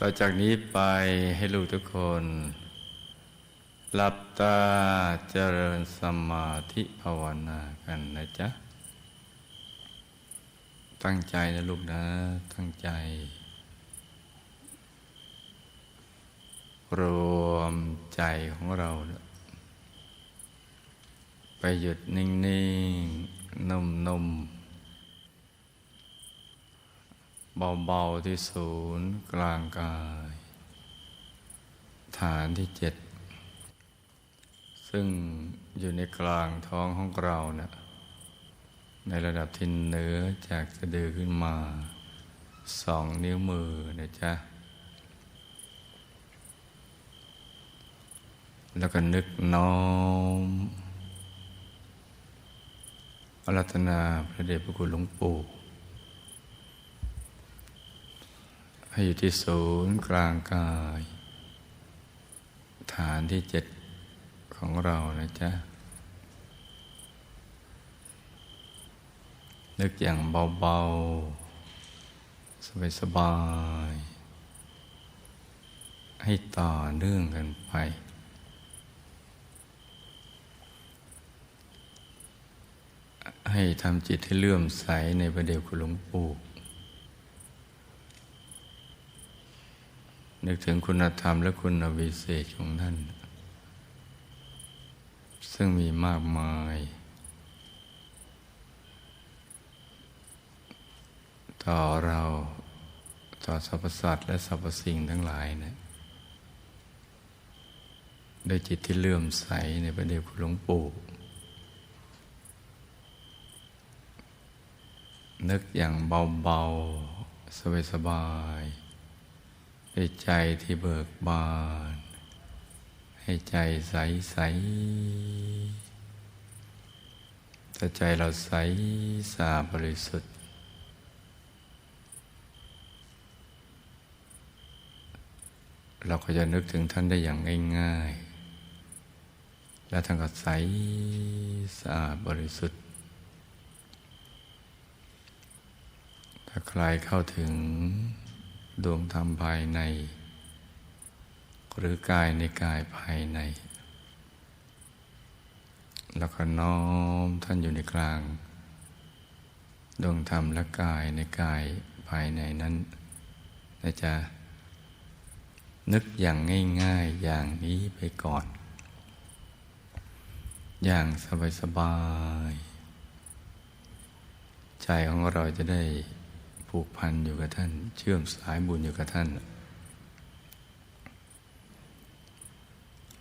ต่อจากนี้ไปให้ลูกทุกคน หลับตาเจริญสมาธิภาวนากันนะจ๊ะ ตั้งใจนะลูกนะ ตั้งใจ รวมใจของเรา ไปหยุดนิ่ง ๆนุ่มๆ เบาๆที่ศูนย์กลางกาย ฐานที่เจ็ด ซึ่งอยู่ในกลางท้องของเราเนะ่ยในระดับที่เหนือจากสะดือขึ้นมาสองนิ้วมือนะจ๊ะ แล้วก็นึกน้อมอรัตนาพระเดชพระคุณหลวงปู่ ให้อยู่ที่ศูนย์กลางกาย ฐานที่เจ็ดของเรานะจ๊ะ นึกอย่างเบา ๆ สบาย ๆ ให้ต่อเนื่องกันไป ให้ทำจิตให้เลื่อมใสในประเดี๋ยวคุณหลวงปู่ นึกถึงคุณธรรมและคุณวิเศษของท่าน ซึ่งมีมากมาย ต่อเราต่อสรรพสัตว์และสรรพสิ่งทั้งหลายเนะด้วยจิตที่เลื่อมใสในพระเดชคุณหลวงปู่นึกอย่างเบาๆ สบายๆ ด้ใจที่เบิกบาน ให้ใจใสๆถ้าใจเราใสสะอาดบริสุทธิ์ เราก็จะนึกถึงท่านได้อย่างง่ายๆ และท่านก็ใสสะอาดบริสุทธิ์ ถ้าใครเข้าถึง ดวงธรรมภายใน หรือกายในกายภายใน แล้วก็น้อมท่านอยู่ในกลาง ดวงธรรมและกายในกายภายในนั้นนะจ๊ะนึกอย่างง่าย ๆอย่างนี้ไปก่อน อย่างสบายๆใจของเราจะได้ ผูกพันอยู่กับท่าน เชื่อมสายบุญอยู่กับท่าน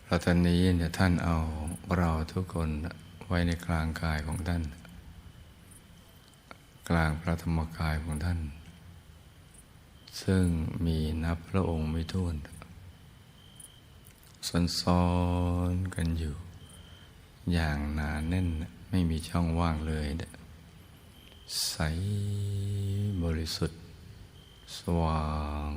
เราตอนนี้เนี่ยท่านเอาเราทุกคนไว้ในกลางกายของท่าน กลางพระธรรมกายของท่าน ซึ่งมีนับพระองค์ไม่ถ้วนซ้อนๆกันอยู่ อย่างหนาแน่นไม่มีช่องว่างเลย ใสบริสุทธิ์ สว่าง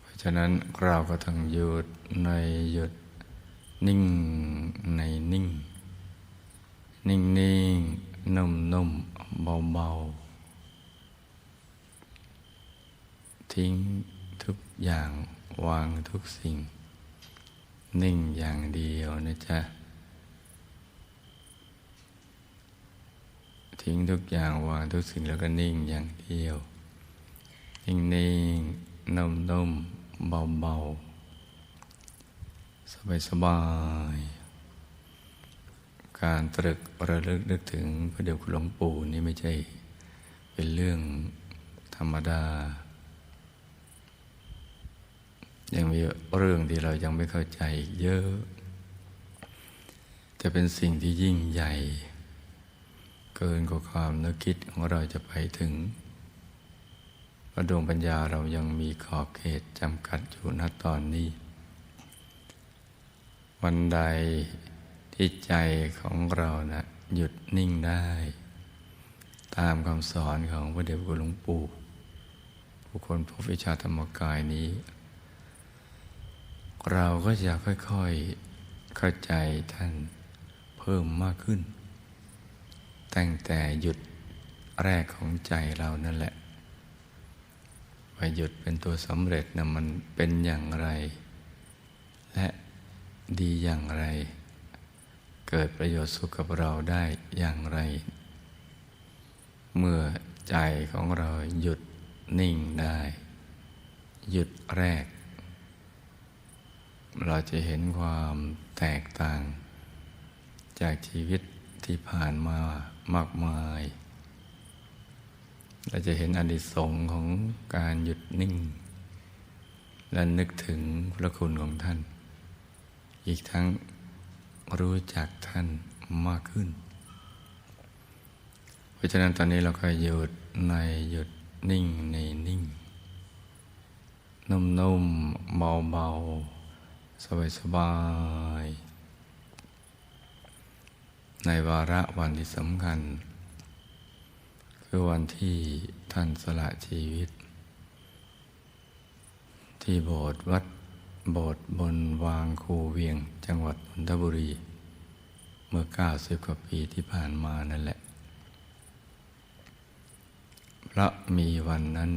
เพราะฉะนั้นเราก็ต้องหยุดในหยุดนิ่งในนิ่ง นิ่งนิ่งนุ่มนุ่มเบาเบาทิ้งทุกอย่างวางทุกสิ่ง นิ่งอย่างเดียวนะจ๊ะ ทิ้งทุกอย่างวางทุกสิ่งแล้วก็นิ่งอย่างเดียว นิ่งนิ่งนุ่มนุ่มเบาเบาสบายสบาย การตรึกระลึกนึกถึงพระเดชคุณหลวงปู่นี่ไม่ใช่ เป็นเรื่องธรรมดา ยังมีเรื่องที่เรายังไม่เข้าใจเยอะ จะเป็นสิ่งที่ยิ่งใหญ่ เกินกว่าความนึกคิดของเราจะไปถึงเพราะดวงปัญญาเรายังมีขอบเขตจำกัดอยู่ณตอนนี้ วันใดที่ใจของเรานะหยุดนิ่งได้ ตามคำสอนของพระเดชพระคุณหลวงปู่ผู้คนพบวิชาธรรมกายนี้ เราก็จะค่อยๆเข้าใจท่านเพิ่มมากขึ้น ตั้งแต่หยุดแรกของใจเรานั่นแหละว่าหยุดเป็นตัวสำเร็จนะมันเป็นอย่างไร และดีอย่างไร เกิดประโยชน์สุขกับเราได้อย่างไร เมื่อใจของเราหยุดนิ่งได้ หยุดแรก เราจะเห็นความแตกต่าง จากชีวิตที่ผ่านมา มากมาย เราจะเห็นอนิสงส์ของการหยุดนิ่ง และนึกถึงพระคุณของท่าน อีกทั้งรู้จักท่านมากขึ้น เพราะฉะนั้นตอนนี้เราก็หยุดในหยุดนิ่งในนิ่ง นุ่มๆเบาๆ สบายๆ ในวาระวันที่สำคัญ คือวันที่ท่านสละชีวิต ที่โบสถ์วัดโบสถ์บนวางคูเวียงจังหวัดนนทบุรี เมื่อ 90 กว่าปีที่ผ่านมานั่นแหละเพราะมีวันนั้น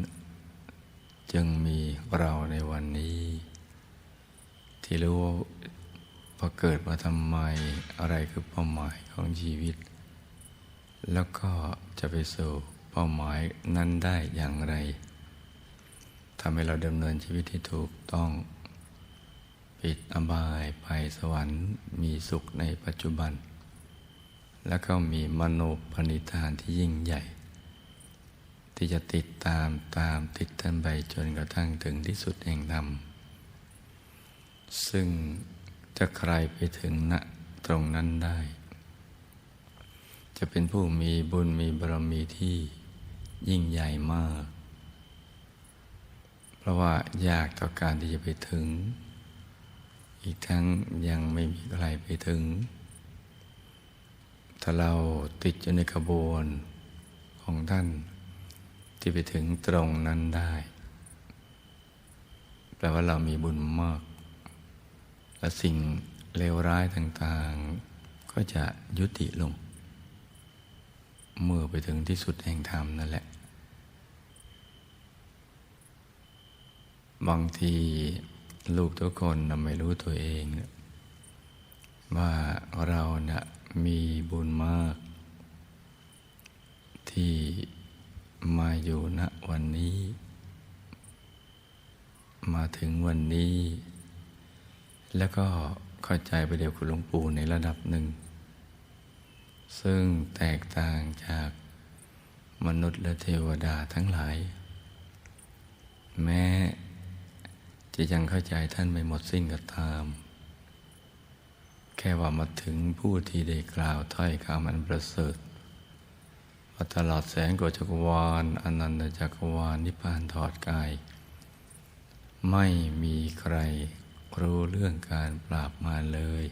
จึงมีเราในวันนี้ ที่รู้ ว่าเกิดมาทำไมอะไรคือเป้าหมายของชีวิต แล้วก็จะไปสู่เป้าหมายนั้นได้อย่างไรทำให้เราดำเนินชีวิตที่ถูกต้อง ปิดอบายไปสวรรค์ มีสุขในปัจจุบัน แล้วก็มีมโนปณิธานที่ยิ่งใหญ่ ที่จะติดตามตามติดท่านไปจนกระทั่งถึงที่สุดแห่งธรรมซึ่ง จะใครไปถึงณตรงนั้นได้ จะเป็นผู้มีบุญมีบารมีที่ยิ่งใหญ่มาก เพราะว่ายากต่อการที่จะไปถึง อีกทั้งยังไม่มีใครไปถึง ถ้าเราติดอยู่ในขบวนของท่าน ที่ไปถึงตรงนั้นได้แปลว่าเรามีบุญมาก และสิ่งเลวร้ายต่างๆ ก็จะยุติลง เมื่อไปถึงที่สุดแห่งธรรมนั่นแหละ บางทีลูกทุกคนนะไม่รู้ตัวเองนะว่าเรานะ่ะมีบุญมาก ที่มาอยู่ณวันนี้ มาถึงวันนี้ แล้วก็เข้าใจไปเดียวคุณหลวงปู่ในระดับหนึ่ง ซึ่งแตกต่างจากมนุษย์และเทวดาทั้งหลาย แม้จะยังเข้าใจท่านไม่หมดสิ้นก็ตาม แค่ว่ามาถึงผู้ที่ได้กล่าวถ้อยคำอันประเสริฐว่าตลอดแสงกว่าจักรวาลอนันตจักรวาลนิพพานถอดกาย ไม่มีใคร รู้เรื่องการปราบมารเลย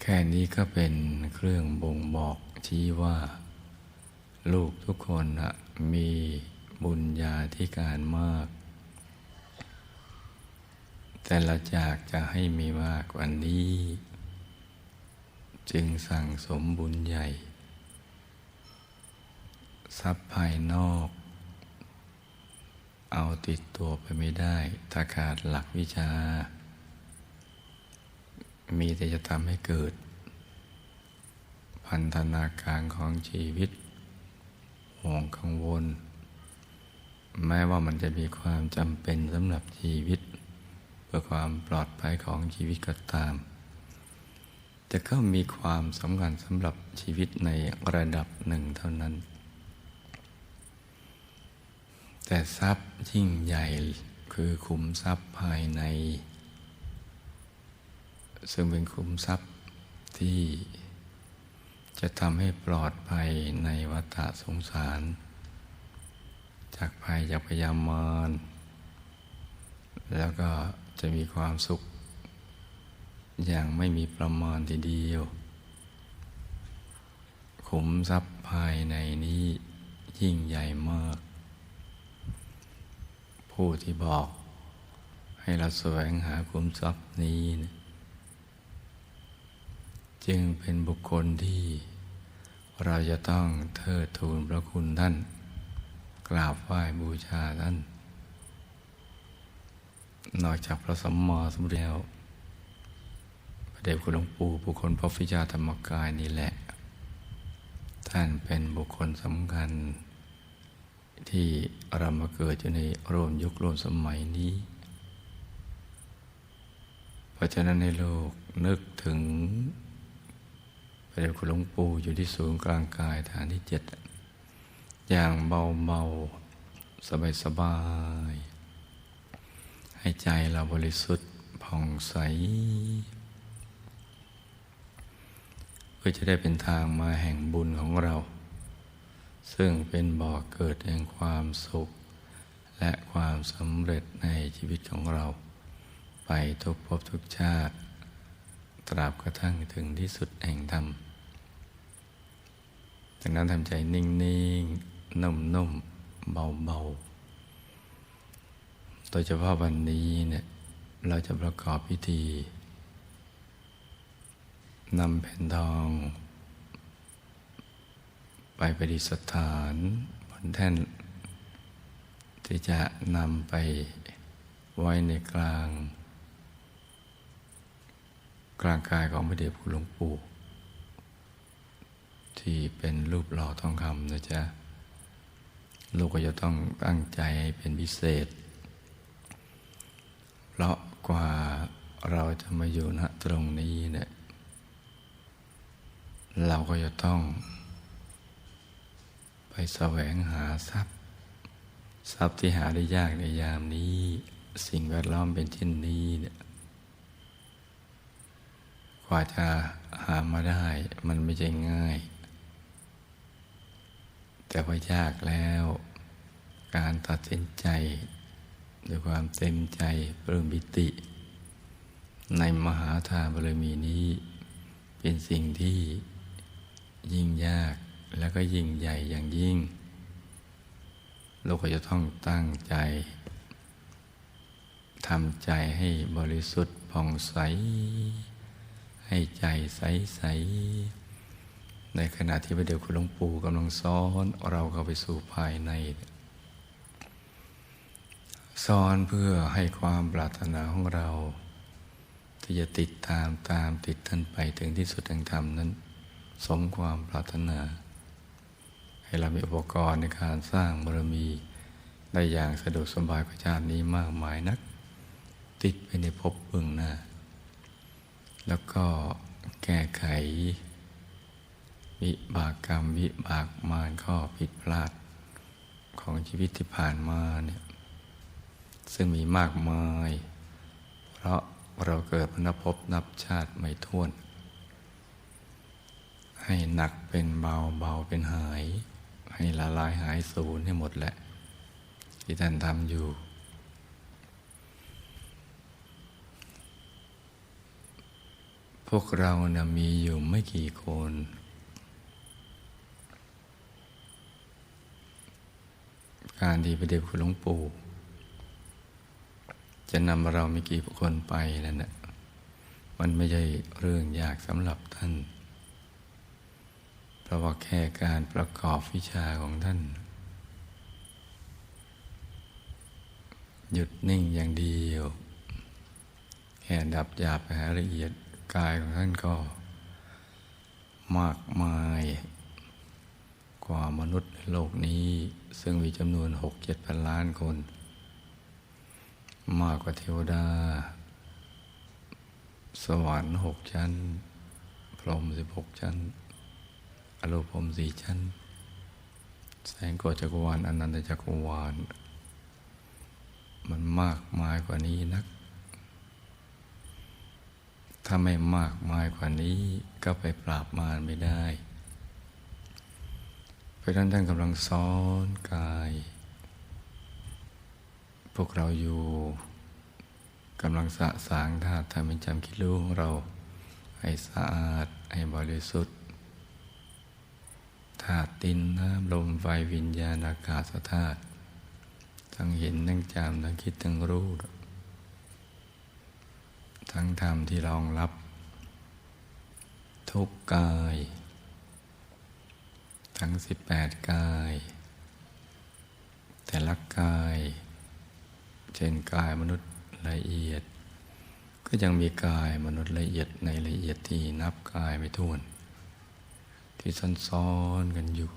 แค่นี้ก็เป็นเครื่องบ่งบอกชี้ว่า ลูกทุกคนนะมีบุญญาธิการมาก แต่เราอยากจะให้มีมากกว่านี้ จึงสั่งสมบุญใหญ่ ทรัพย์ภายนอก เอาติดตัวไปไม่ได้ถ้าขาดหลักวิชา มีแต่จะทำให้เกิด พันธนาการของชีวิตห่วงกังวล แม้ว่ามันจะมีความจำเป็นสำหรับชีวิต เพื่อความปลอดภัยของชีวิตก็ตาม แต่ก็มีความสำคัญสำหรับชีวิตในระดับหนึ่งเท่านั้น แต่ทรัพย์ยิ่งใหญ่คือขุมทรัพย์ภายใน ซึ่งเป็นขุมทรัพย์ที่จะทำให้ปลอดภัยในวัฏสงสาร จากภัยจากพยามารแล้วก็จะมีความสุข อย่างไม่มีประมาณทีเดียว ขุมทรัพย์ภายในนี้ยิ่งใหญ่มาก ผู้ที่บอก ให้เราแสวงหาขุมทรัพย์นี้นะจึงเป็นบุคคลที่เราจะต้องเทิดทูนพระคุณท่าน กราบไหว้บูชาท่าน นอกจากพระสัมมาสัมพุทธเจ้าพระเดชคุณหลวงปู่บุคคลพระฟิชาธรรมกายนี่แหละ ท่านเป็นบุคคลสำคัญ ที่เรามาเกิดอยู่ในร่วมยุคร่วมสมัยนี้ เพราะฉะนั้นในโลกนึกถึงพระเดชคุณหลวงปู่อยู่ที่ศูนย์กลางกายฐานที่เจ็ดอย่างเบาเบาสบายสบายให้ใจเราบริสุทธิ์ผ่องใสเพื่อจะได้เป็นทางมาแห่งบุญของเรา ซึ่งเป็นบ่อกเกิดแห่งความสุข และความสำเร็จในชีวิตของเรา ไปทุกภพทุกชาติ ตราบกระทั่งถึงที่สุดแห่งธรรมดังนั้นทำใจนิ่งๆ นุ่มๆ เบาๆ โดยเฉพาะวันนี้เนี่ยเราจะประกอบพิธีนำแผ่นทอง ไปประดิษฐานบนแท่น ที่จะนำไปไว้ในกลาง กลางกายของพระเดชคุณหลวงปู่ ที่เป็นรูปหล่อทองคำนะจ๊ะลูกก็จะต้องตั้งใจเป็นพิเศษ เพราะกว่าเราจะมาอยู่ณตรงนี้เนี่ยเราก็จะต้อง แสวงหาทรัพย์ ทรัพย์ที่หาได้ยากในยามนี้ สิ่งแวดล้อมเป็นเช่นนี้เนี่ยกว่าจะหามาได้มันไม่ใช่ง่าย แต่ว่ายากแล้ว การตัดสินใจด้วยความเต็มใจปลื้มปิติ ในมหาทานบารมีนี้ เป็นสิ่งที่ยิ่งยาก แล้วก็ยิ่งใหญ่อย่างยิ่ง เราก็จะต้องตั้งใจทำใจให้บริสุทธิ์ผ่องใส ให้ใจใสใส ในขณะที่พระเดชคุณหลวงปู่กำลังซ้อนเราเข้าไปสู่ภายในสอนเพื่อให้ความปรารถนาของเรา ที่จะติดตามตามติดท่านไปถึงที่สุดแห่งธรรมนั้น สมความปรารถนา เรามีอุปกรณ์ในการสร้างบารมีได้อย่างสะดวกสบายกว่าชาตินี้มากมายนัก ติดไปในภพเบื้องหน้า แล้วก็แก้ไข วิบากกรรมวิบากมารข้อผิดพลาด ของชีวิตที่ผ่านมาเนี่ยซึ่งมีมากมาย เพราะเราเกิดพนภพนับชาติไม่ท้วน ให้หนักเป็นเบาเบาเป็นหาย ให้ละลายหายสูญให้หมดแหละ ที่ท่านทำอยู่ พวกเรานะมีอยู่ไม่กี่คน การที่พระเดชคุณหลวงปู่ จะนำเราไม่กี่คนไปนั่นนะมันไม่ใช่เรื่องยากสำหรับท่าน เพราะว่าแค่การประกอบวิชาของท่าน หยุดนิ่งอย่างเดียว แค่ดับหยาบไปหาละเอียดกายของท่านก็ มากมายกว่ามนุษย์โลกนี้ ซึ่งมีจำนวนหกเจ็ดพันล้านคน มากกว่าเทวดา สวรรค์หกชั้น พรหมสิบหกชั้น รูปพรมสี่ชั้น แสงโกฏจักรวาลอนันตจักรวาล มันมากมายกว่านี้นัก ถ้าไม่มากมายกว่านี้ก็ไปปราบมารไม่ได้ เพราะฉะนั้นท่านกำลังซ้อนกาย พวกเราอยู่กำลังสะสางธาตุทำเป็นจำคิดรู้ของเรา ให้สะอาดให้บริสุทธิ์ ธาตุดินน้ำลมไฟวิญญาณอากาศธาตุทั้งเห็นทั้งจำทั้งคิดทั้งรู้ ทั้งธรรมที่รองรับ ทุกกาย ทั้งสิบแปดกาย แต่ละกาย เช่นกายมนุษย์ละเอียด ก็ยังมีกายมนุษย์ละเอียดในละเอียดที่นับกายไม่ถ้วน ที่ซ้อนๆกันอยู่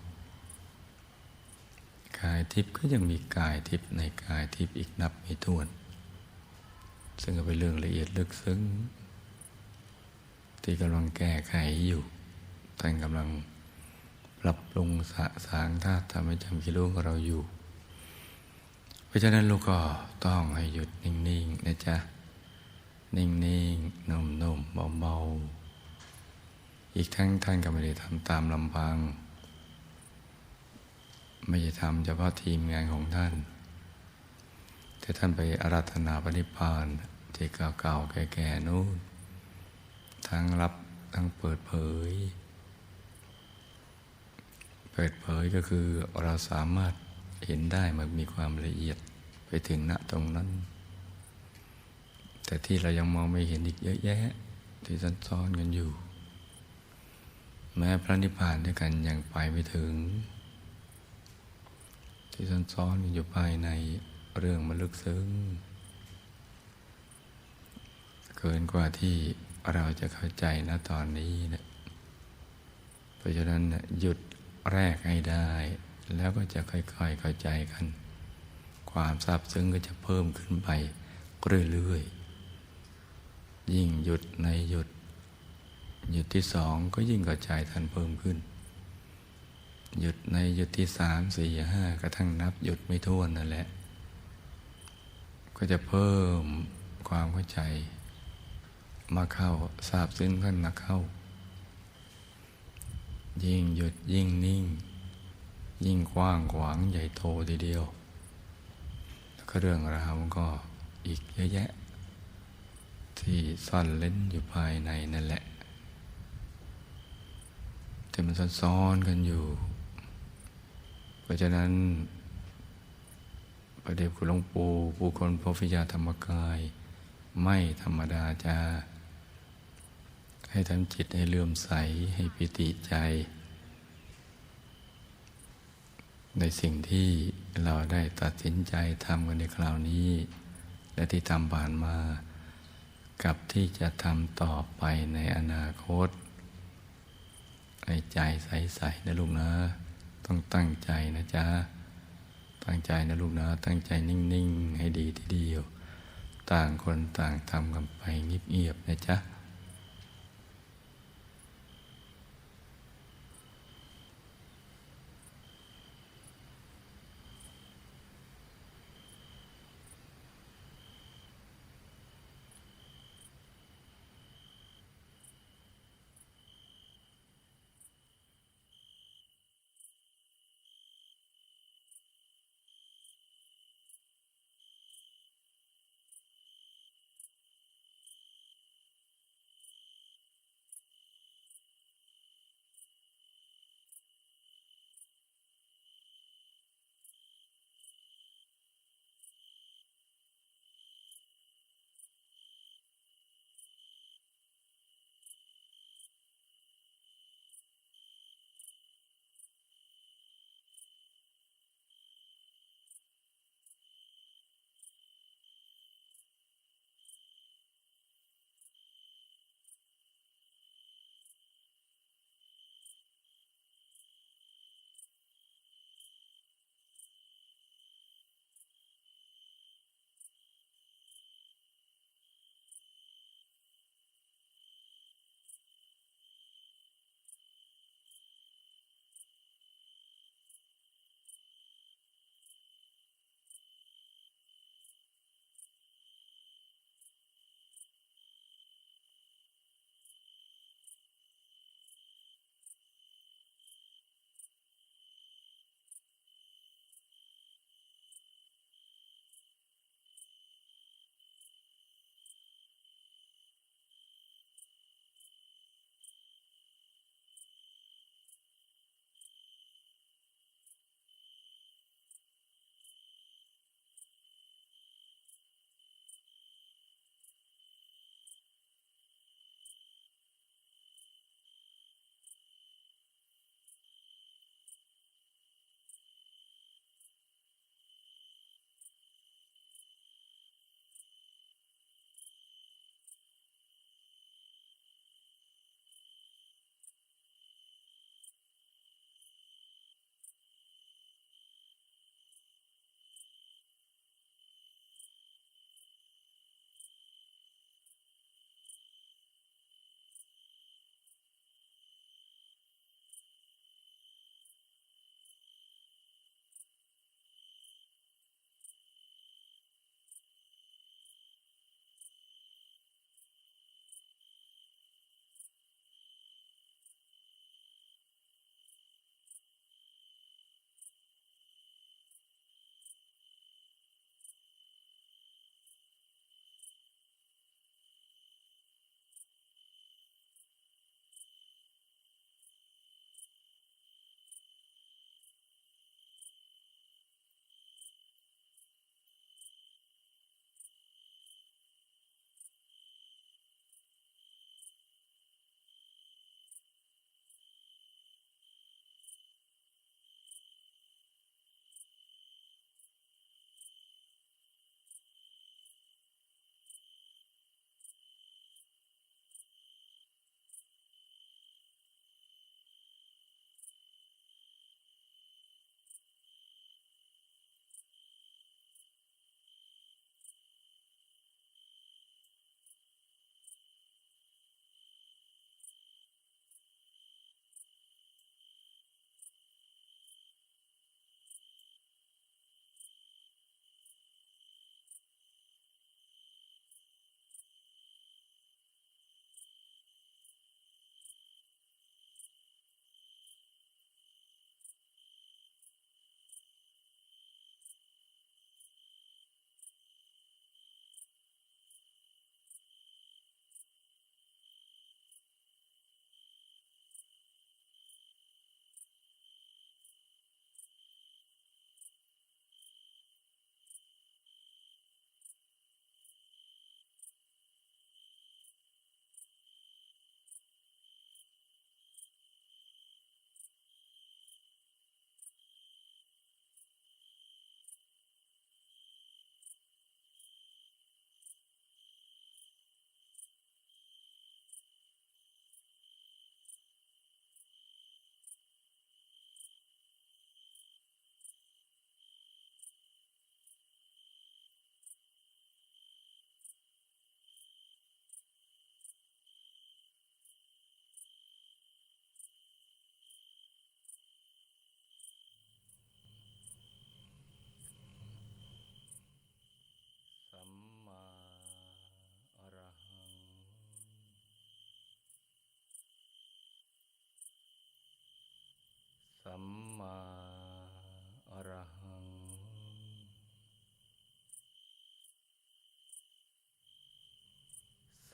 กายทิพย์ก็ยังมีกายทิพย์ในกายทิพย์อีกนับไม่ถ้วน ซึ่งก็เป็นเรื่องละเอียดลึกซึ้ง ที่กำลังแก้ไขอยู่ท่านกำลังปรับปรุงสะสางธาตุทำให้จำกิรู้ของเราอยู่ เพราะฉะนั้นลูกก็ต้องให้หยุดนิ่ง ๆ นะจ๊ะ นิ่ง ๆนุ่มๆเบา ๆ อีกทั้งท่านก็ไม่ได้ทำตามลำพัง ไม่ใช่ทำเฉพาะทีมงานของท่าน แต่ท่านไปอาราธนาปณิพพานที่เก่าๆ แก่ๆนู้นทั้งรับทั้งเปิดเผย เปิดเผยก็คือเราสามารถเห็นได้มันมีความละเอียดไปถึงณตรงนั้น แต่ที่เรายังมองไม่เห็นอีกเยอะแยะ ที่ซ้อนๆกันอยู่ แม้พระนิพพานด้วยกันยังไปไม่ถึง ที่ซ้อนๆกันอยู่ภายในเรื่องมันลึกซึ้ง เกินกว่าที่เราจะเข้าใจนะตอนนี้นะเพราะฉะนั้นหยุดแรกให้ได้ แล้วก็จะค่อยๆเข้าใจกัน ความซาบซึ้งก็จะเพิ่มขึ้นไปเรื่อยๆยิ่งหยุดในหยุด หยุดที่สองก็ยิ่งเข้าใจทันเพิ่มขึ้น หยุดในหยุดที่สามสี่ห้ากระทั่งนับหยุดไม่ท้วนนั่นแหละ ก็จะเพิ่มความเข้าใจ มาเข้าทราบซึ้งขึ้นมาเข้า ยิ่งหยุดยิ่งนิ่ง ยิ่งกว้างขวางใหญ่โตทีเดียว แล้วก็เรื่องราวมันก็อีกเยอะแยะ ที่ซ่อนเล่นอยู่ภายในนั่นแหละ แต่มันซ้อนๆกันอยู่ เพราะฉะนั้นประเดบคุณหลวงปู่ผู้คนพระพิยาธรรมกาย ไม่ธรรมดาจะให้ทำจิตให้เลื่อมใสให้ปิติใจ ในสิ่งที่เราได้ตัดสินใจทำกันในคราวนี้ และที่ทำผ่านมา กับที่จะทำต่อไปในอนาคต ให้ใจใสๆนะลูกนะ ต้องตั้งใจนะจ๊ะ ตั้งใจนะลูกนะ ตั้งใจนิ่ง ๆ ให้ดีทีเดียว ต่างคนต่างทำกันไปเงียบๆนะจ๊ะ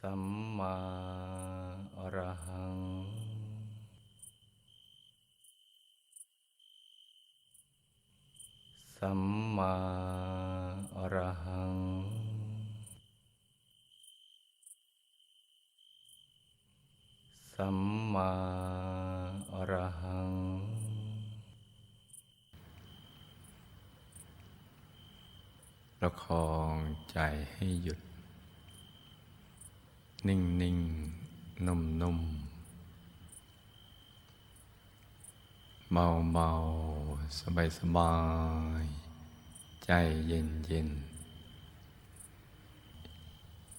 สัมมาอรหัง สัมมาอรหัง สัมมาอรหัง ประคองใจให้หยุด นิ่งนิ่งนุ่มนุ่มเบาเบาสบายสบาย ใจเย็นเย็น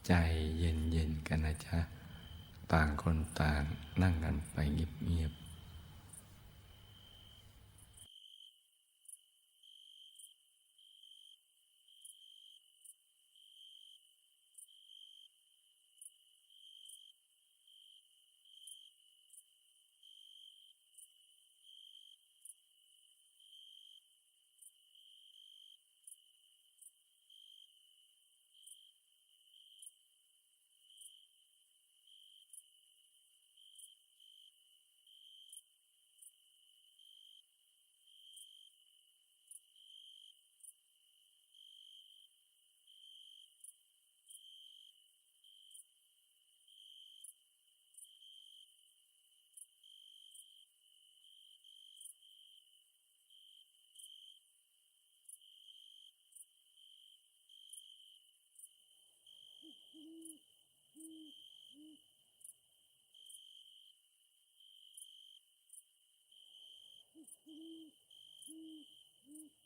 ใจเย็นเย็นกันนะจ๊ะ ต่างคนต่างนั่งกันไปเงียบเงียบ ๆ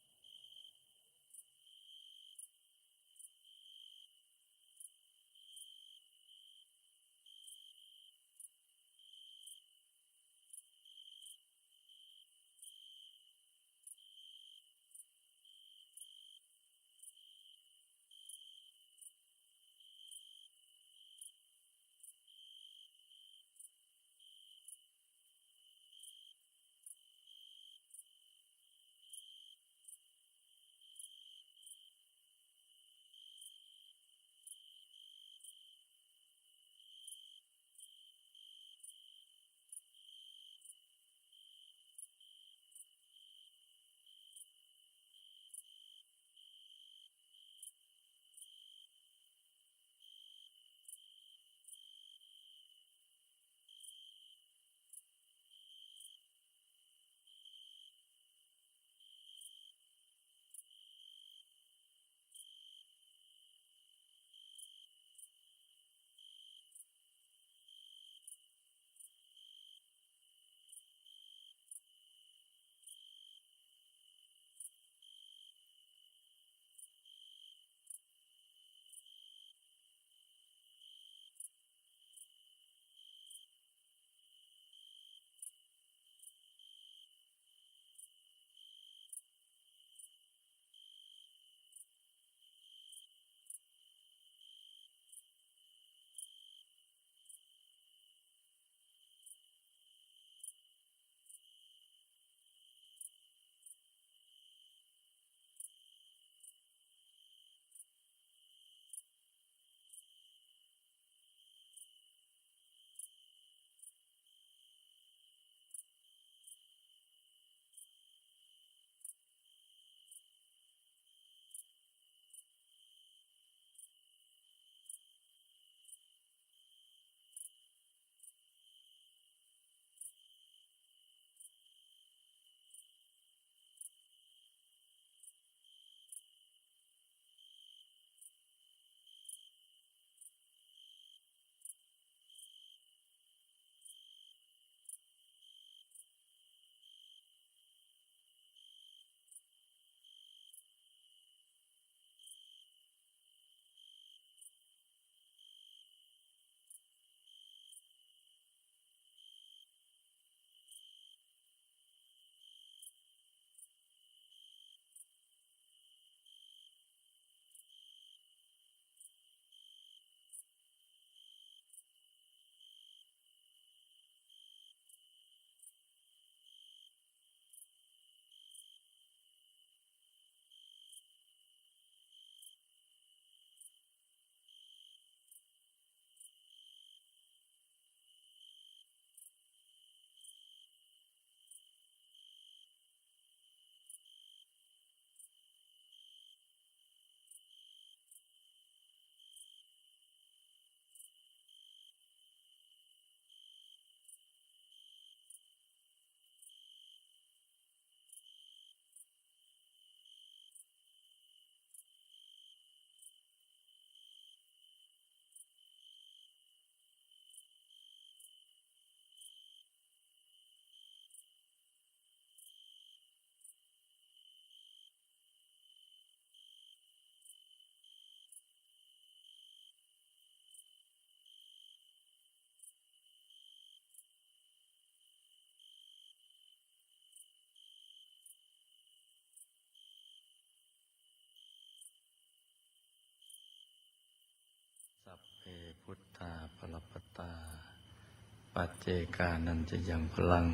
ปัจเจกานันจะยังพลัง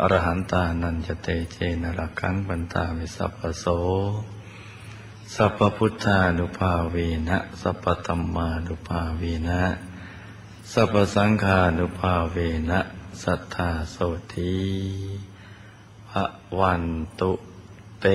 อรหันตานันจะเตเจนรักขังบันตาวิสัพพโส สัพพพุทธานุภาเวนะ สัพพธรรมานุภาเวนะ สัพพสังฆานุภาเวนะ สัทธาโสธีพระวันตุเต